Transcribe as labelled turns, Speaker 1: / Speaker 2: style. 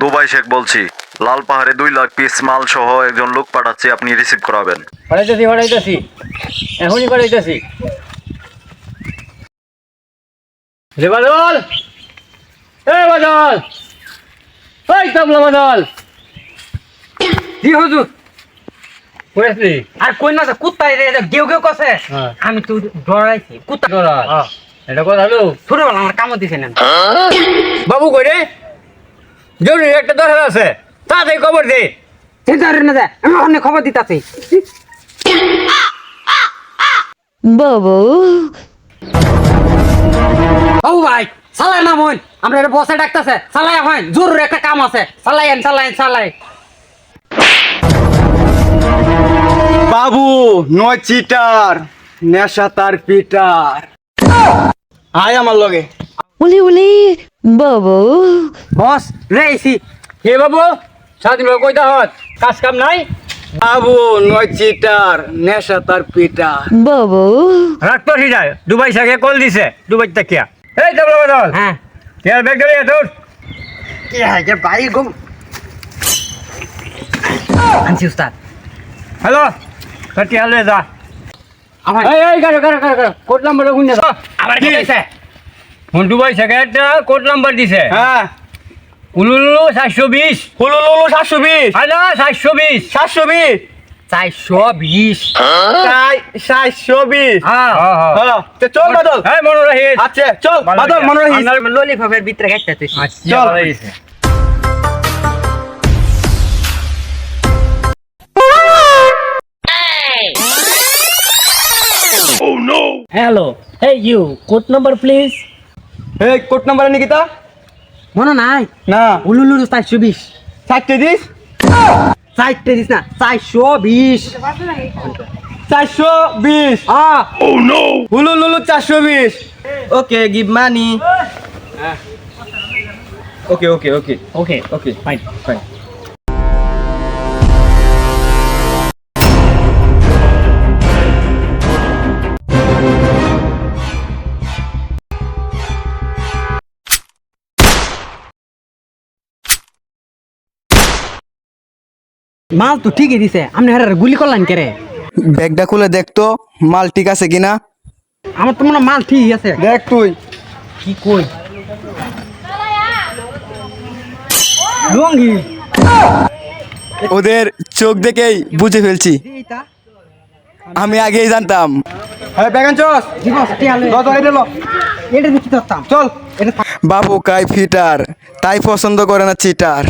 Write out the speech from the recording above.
Speaker 1: Dubai Sheikh বলছি। লাল পাহাড়ে দুই লাখ পিস মাল সহ একজন লোক পাঠাচ্ছি আপনি রিসিভ করাবেন।
Speaker 2: পাঠাইতেছি পাঠাইতেছি। এখনই পাঠাইতেছি। রে বাদল! এ বাদল! ওই তাবলা বাদল!
Speaker 3: জি হুজুর!
Speaker 2: করেছি
Speaker 3: আর কই না কুত্তাই রে গেউ গেউ কছে
Speaker 2: হ্যাঁ।
Speaker 3: আমি তো ডরাইছি কুত্তা
Speaker 2: তোরা এটা কথা হলো
Speaker 3: ছোটবেলা আমার কামড় দিছে না।
Speaker 2: বাবু কই রে? জরুরি একটা দরকার আছে। তাড়াতাড়ি খবর দে।
Speaker 3: চিন্তা না যায় আমি অনেক খবর দিতাছি।
Speaker 4: বাবু।
Speaker 3: ও ভাই সালাই না মন আমরা এটা বসে ডাকতেছে। সালাই হয় জরুরি একটা কাম আছে। সালাইন সালাইন সালাই।
Speaker 5: বাবু নয় চিটার নেশা তার পিটার। আয় আমার লগে।
Speaker 4: উলি উলি বাবু।
Speaker 3: বস রেইছি
Speaker 2: কে বাবু স্বাধীন ভাবে কইতা হত কাজ কাম নাই?
Speaker 5: বাবু নয় চিটার নেশা তার পিটার।
Speaker 4: বাবু।
Speaker 2: রাখতো যায়। দুবাই সাকে কল দিছে। দুবাই তাকিয়া এই তাবলা বাদল
Speaker 3: হ্যাঁ।
Speaker 2: তেল ব্যাগ গেলে তোর
Speaker 3: কি হয় যে ভাই গম আনছি উস্তাদ।
Speaker 2: হ্যালো কাটি হালে যা
Speaker 3: আমার
Speaker 2: এই এই গাড়ি গাড়ি গাড়ি গাড়ি কোড নাম্বার গুণ যা
Speaker 3: আবার কি? হইছে
Speaker 2: ফোন দুবাই সাকে একটা কোড নাম্বার দিছে।
Speaker 5: হ্যাঁ।
Speaker 2: উলুলু সাতশো বিশ।
Speaker 5: হুলু লুলু সাতশো বিশ
Speaker 2: হ্যালো সাতশো বিশ।
Speaker 5: সাতশো বিশ।
Speaker 3: চারশো বিশ।
Speaker 5: চাই সাতশো বিশ।
Speaker 3: হ্যাঁ
Speaker 5: হ্যাঁ তো চল বাদল।
Speaker 2: হ্যাঁ মনে রাখিস
Speaker 5: আচ্ছা চল বাদল। মনে রাখিস
Speaker 3: ললিপপের ভিতরে
Speaker 2: আচ্ছা
Speaker 5: চল।
Speaker 2: ভালো লাগিছে।
Speaker 6: You Hey you, code number please.
Speaker 5: এই কোট নাম্বার নিকিতা
Speaker 3: মনে নাই?
Speaker 5: না।
Speaker 3: উলুলু চারশো বিশ।
Speaker 5: চারটে দিস?
Speaker 3: চারটে দিস না চারশো বিশ।
Speaker 5: চারশো বিশ।
Speaker 3: আহ
Speaker 5: হুলু লুলু চারশো বিশ। Okay give money okay okay okay
Speaker 6: Okay,
Speaker 5: okay
Speaker 6: fine.
Speaker 5: Fine
Speaker 3: মাল তো ঠিকই দিছে। আপনি হারে গুলি করলেন কে রে?
Speaker 5: ব্যাগটা খুলে দেখতো মাল ঠিক আছে কিনা?
Speaker 3: আমার তো মনে হয় মাল ঠিকই আছে।
Speaker 5: দেখ তুই।
Speaker 3: কি কই? লুঙ্গি।
Speaker 5: ওদের চোখ দেখেই বুঝে ফেলছি। আমি আগেই জানতাম। হ্যাঁ ব্যাগান চস
Speaker 3: দিবস টিয়ালে এটা দেখি ধরতাম
Speaker 5: চল।
Speaker 3: এটা
Speaker 5: বাবু কাই ফিটার। তাই পছন্দ করে না চিটার।